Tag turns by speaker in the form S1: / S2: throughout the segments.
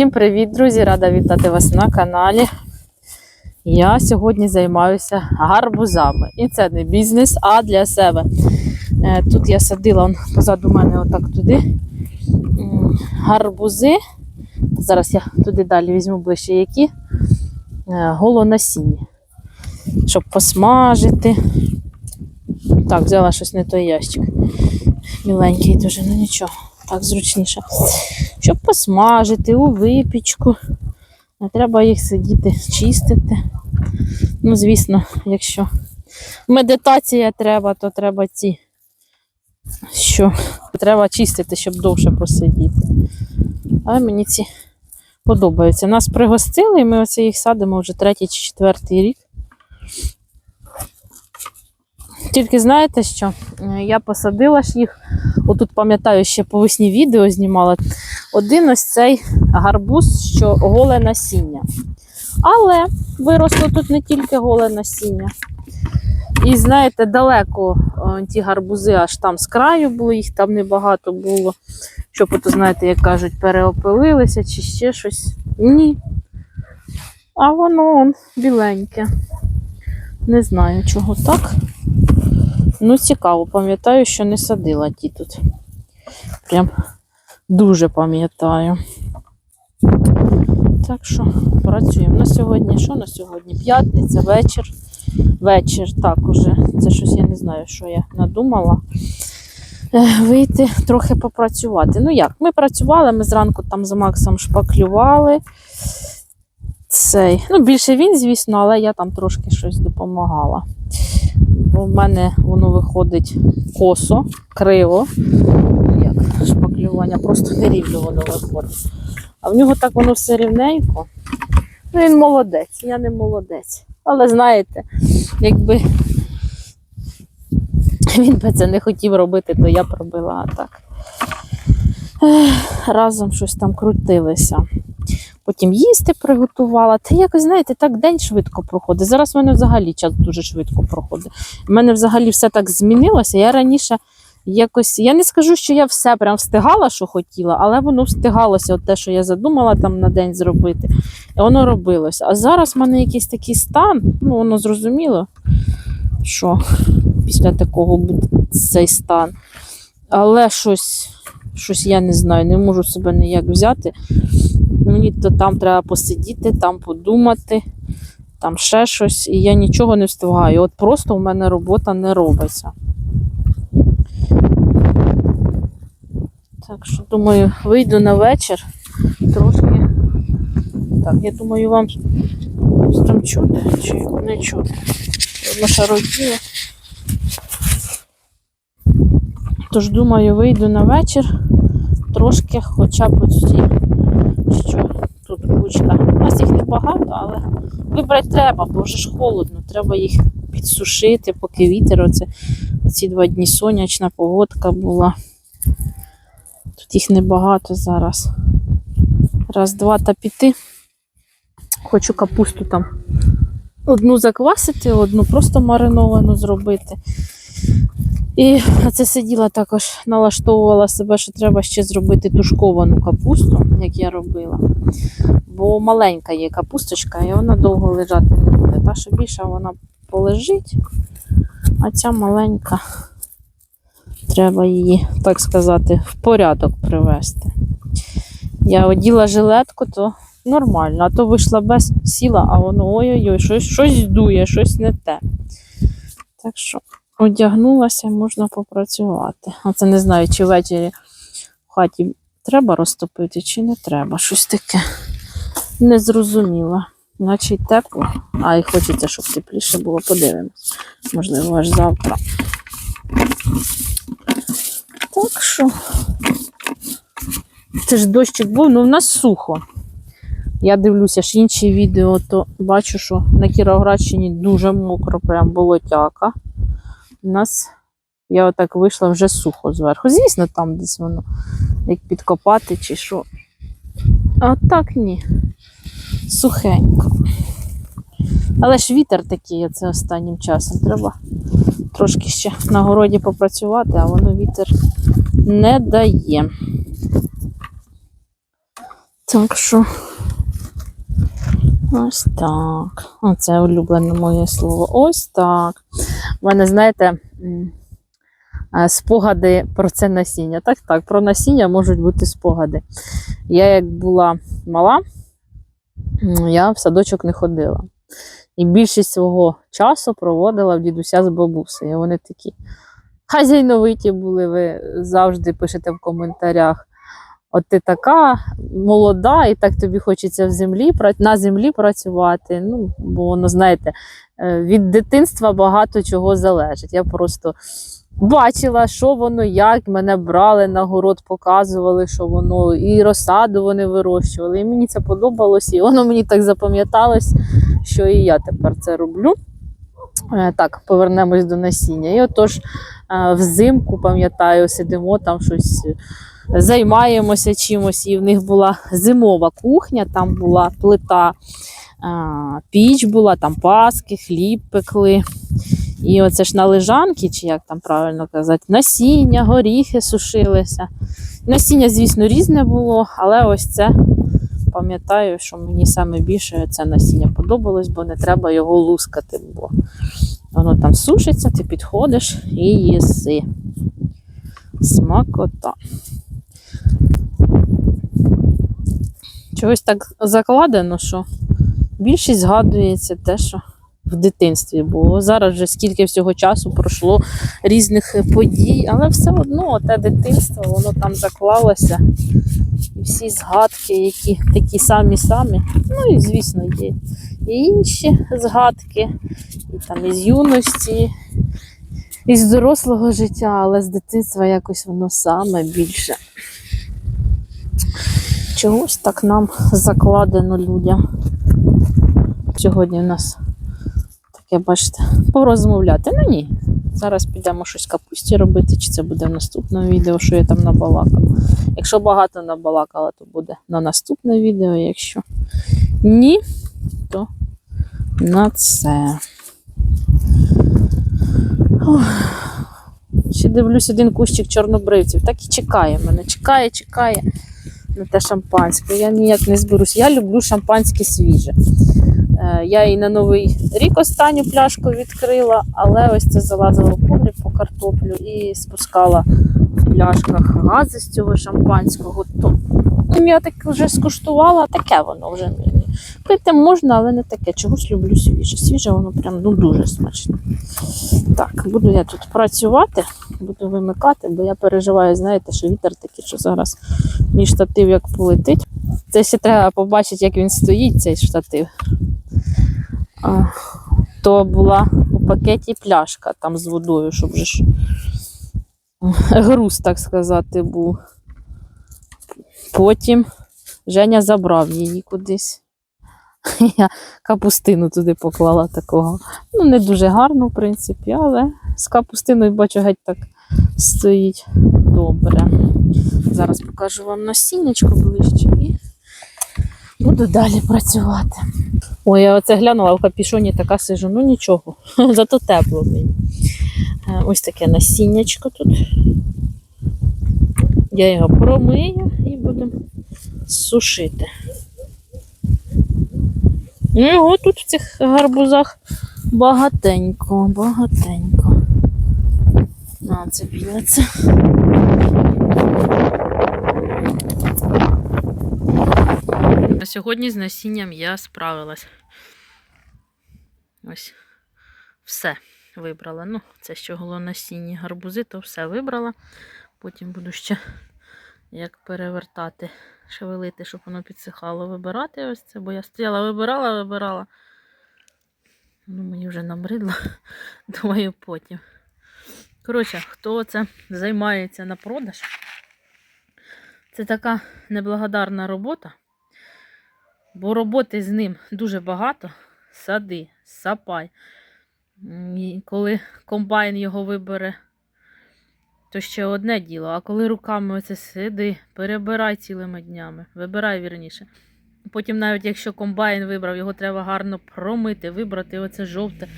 S1: Всім привіт, друзі! Рада вітати вас на каналі. Я сьогодні займаюся гарбузами. І це не бізнес, а для себе. Е, Тут я садила он, позаду мене отак туди гарбузи. Зараз я туди далі візьму ближче які. Е, Голонасіння. Щоб посмажити. Так, взяла щось не той ящик. Міленький дуже, ну нічого, так зручніше. Щоб посмажити у випічку. Не треба їх сидіти, чистити. Ну, звісно, якщо медитація треба, то треба ці, що треба чистити, щоб довше посидіти. Але мені ці подобаються. Нас пригостили, і ми оце їх садимо вже третій чи четвертий рік. Тільки знаєте що? Е, Я посадила ж їх. Отут пам'ятаю, ще по весні відео знімала. Один ось цей гарбуз, що голе насіння. Але виросло тут не тільки голе насіння. І знаєте, далеко ті гарбузи аж там з краю були, їх там небагато було. Щоб, ото, знаєте, як кажуть, переопилилися чи ще щось. Ні. А воно он, біленьке. Не знаю, чого так. Ну, цікаво, пам'ятаю, що не садила ті тут. Прям дуже пам'ятаю. Так що працюємо. На сьогодні, що на сьогодні? П'ятниця, вечір. Вечір так уже. Це щось я не знаю, що я надумала. Е, Вийти трохи попрацювати. Ну як? Ми працювали, ми зранку там з Максом шпаклювали. Цей. Ну, більше він, звісно, але я там трошки щось допомагала. Бо в мене воно виходить косо, криво. Як шпаклювання, просто нерівно воно виходить. А в нього так воно все рівненько. Ну, він молодець, я не молодець. Але знаєте, якби він би це не хотів робити, то я б робила а так. Разом щось там крутилися. Потім їсти приготувала. Та якось, знаєте, так день швидко проходить. Зараз в мене взагалі час дуже швидко проходить. У мене взагалі все так змінилося. Я раніше якось, я не скажу, що я все прям встигала, що хотіла, але воно встигалося, от те, що я задумала там на день зробити, і воно робилося. А зараз в мене якийсь такий стан, ну воно зрозуміло, що після такого буде цей стан. Але щось, щось я не знаю, не можу себе ніяк взяти. Мені то там треба посидіти, там подумати, там ще щось, і я нічого не встигаю. От просто у мене робота не робиться. Так що, думаю, вийду на вечір трошки. Так, я думаю, вам там чути чи не чути. Нашародіє. Тож, думаю, вийду на вечір трошки хоча б оці, що тут кучка. У нас їх небагато, але вибрати треба, бо вже ж холодно. Треба їх підсушити, поки вітер. Оце ці два дні сонячна погодка була. Тут їх небагато зараз. Раз, два та піти. Хочу капусту там одну заквасити, одну просто мариновану зробити. І це сиділа також, налаштовувала себе, що треба ще зробити тушковану капусту, як я робила. Бо маленька є капусточка, і вона довго лежати не буде. Та, що більша вона полежить, а ця маленька треба її, так сказати, в порядок привести. Я оділа жилетку, то нормально, а то вийшла без сіла, а воно ой-ой-ой, щось, щось дує, щось не те. Так що одягнулася, можна попрацювати. А це не знаю, чи ввечері в хаті треба розтопити, чи не треба. Щось таке незрозуміло. Наче й тепло, а і хочеться, щоб тепліше було. Подивимось. Можливо, аж завтра. Так що. Це ж дощик був, ну в нас сухо. Я дивлюся ж інші відео, то бачу, що на Кіровоградщині дуже мокро, прям болотяка. У нас я отак вийшла вже сухо зверху. Звісно, там десь воно, як підкопати чи що. А так ні. Сухенько. Але ж вітер такий це останнім часом. Треба трошки ще на городі попрацювати, а воно вітер не дає. Так що. Ось так. Оце улюблене моє слово. Ось так. У мене, знаєте, спогади про це насіння. Так, так, про насіння можуть бути спогади. Я як була мала, я в садочок не ходила. І більшість свого часу проводила в дідуся з бабусею. Вони такі хазяйновиті були, ви завжди пишете в коментарях. От ти така молода, і так тобі хочеться в землі, на землі працювати. Ну, бо воно, знаєте, е, від дитинства багато чого залежить. Я просто бачила, що воно, як мене брали на город, показували, що воно, і розсаду вони вирощували. І мені це подобалось, і воно мені так запам'яталось, що і я тепер це роблю. Е, Так, повернемось до насіння. І отож, е, взимку, пам'ятаю, сидимо там щось займаємося чимось, і в них була зимова кухня, там була плита, піч була, там паски, хліб пекли. І оце ж на лежанки, чи як там правильно казати, насіння, горіхи сушилися. Насіння, звісно, різне було, але ось це пам'ятаю, що мені саме більше це насіння подобалось, бо не треба його лускати, бо воно там сушиться, ти підходиш і їси. Смакота. Чогось так закладено, що більшість згадується те, що в дитинстві було. Зараз вже скільки всього часу пройшло різних подій, але все одно те дитинство, воно там заклалося. І всі згадки, які такі самі-самі. Ну і, звісно, є і інші згадки, і там із юності, із дорослого життя, але з дитинства якось воно саме більше. Чогось так нам закладено людям. Сьогодні в нас таке, бачите, порозмовляти. Ну ні. Зараз підемо щось капусті робити, чи це буде в наступному відео, що я там набалакала. Якщо багато набалакала, то буде на наступне відео. Якщо ні, то на це. Ох. Ще дивлюсь один кущик чорнобривців. Так і чекає мене. Чекає, чекає на те шампанське. Я ніяк не зберусь. Я люблю шампанське свіже. Е, Я і на Новий рік останню пляшку відкрила, але ось це залазила в погріб по картоплю і спускала в пляшках гази з цього шампанського. То ну, я так вже скуштувала, таке воно вже. Пити можна, але не таке. Чогось люблю свіже. Свіже воно прям ну, дуже смачно. Так, буду я тут працювати, буду вимикати, бо я переживаю, знаєте, що вітер такий, що зараз мій штатив як полетить. Це ще треба побачити, як він стоїть, цей штатив. А, то була у пакеті пляшка там з водою, щоб же ж груз, так сказати, був. Потім Женя забрав її кудись. Я капустину туди поклала такого. Ну, не дуже гарно, в принципі, але з капустиною, бачу, геть так стоїть добре. Зараз покажу вам насіннячко ближче і буду далі працювати. Ой, я оце глянула в капішоні така сижу, ну нічого, зато тепло мені. Е, Ось таке насіннячко тут. Я його промию і буду сушити. Ну, його тут в цих гарбузах багатенько, багатенько. А, це білеце. На сьогодні з насінням я справилась. Ось все вибрала. Ну, це що голонасінні гарбузи, то все вибрала. Потім буду ще як перевертати, шевелити, щоб воно підсихало, вибирати ось це, бо я стояла, вибирала, вибирала. Ну, мені вже набридло. Думаю, потім. Коротше, хто це займається на продаж, це така неблагодарна робота, бо роботи з ним дуже багато. Сади, сапай. І коли комбайн його вибере, то ще одне діло. А коли руками оце сиди, перебирай цілими днями, вибирай вірніше. Потім, навіть якщо комбайн вибрав, його треба гарно промити, вибрати оце жовте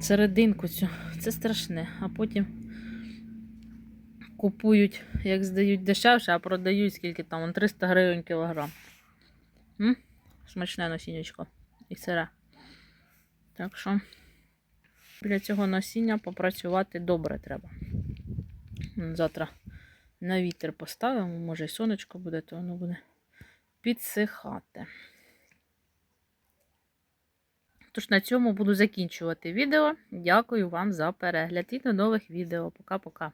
S1: серединку цю. Це страшне. А потім купують, як здають дешевше, а продають скільки там, 300 гривень кілограм. М? Смачне насіннячко і сире. Так що біля цього насіння попрацювати добре треба. Завтра на вітер поставимо, може і сонечко буде, то воно буде підсихати. Тож на цьому буду закінчувати відео. Дякую вам за перегляд і до нових відео. Пока-пока.